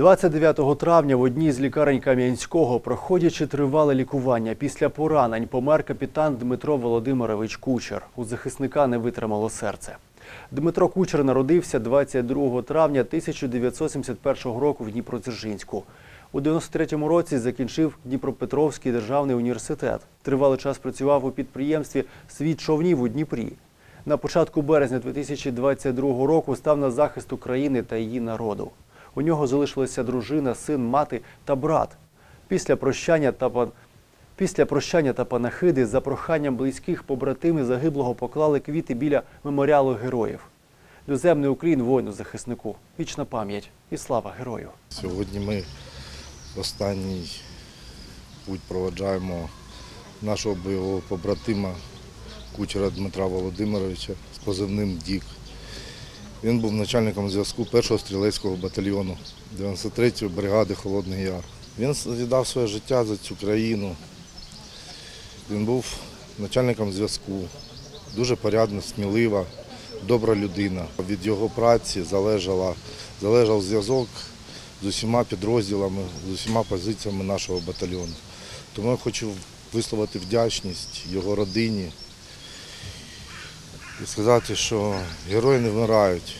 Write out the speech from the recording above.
29 травня в одній з лікарень Кам'янського, проходячи тривале лікування після поранень, помер капітан Дмитро Володимирович Кучер. У захисника не витримало серце. Дмитро Кучер народився 22 травня 1971 року в Дніпродзержинську. У 93-му році закінчив Дніпропетровський державний університет. Тривалий час працював у підприємстві «Світ човнів» у Дніпрі. На початку березня 2022 року став на захист України та її народу. У нього залишилися дружина, син, мати та брат. Після прощання та. Після прощання та панахиди за проханням близьких побратими загиблого поклали квіти біля меморіалу героїв. Доземний Україн воїну захиснику. Вічна пам'ять і слава герою. Сьогодні ми останній путь проводжаємо нашого бойового побратима кучера Дмитра Володимировича з позивним Дік. Він був начальником зв'язку 1-го стрілецького батальйону 93-ї бригади Холодний Яр. Він віддав своє життя за цю країну. Він був начальником зв'язку, дуже порядна, смілива, добра людина. Від його праці залежала, залежав зв'язок з усіма підрозділами, з усіма позиціями нашого батальйону. Тому я хочу висловити вдячність його родині і сказати, що герої не вмирають.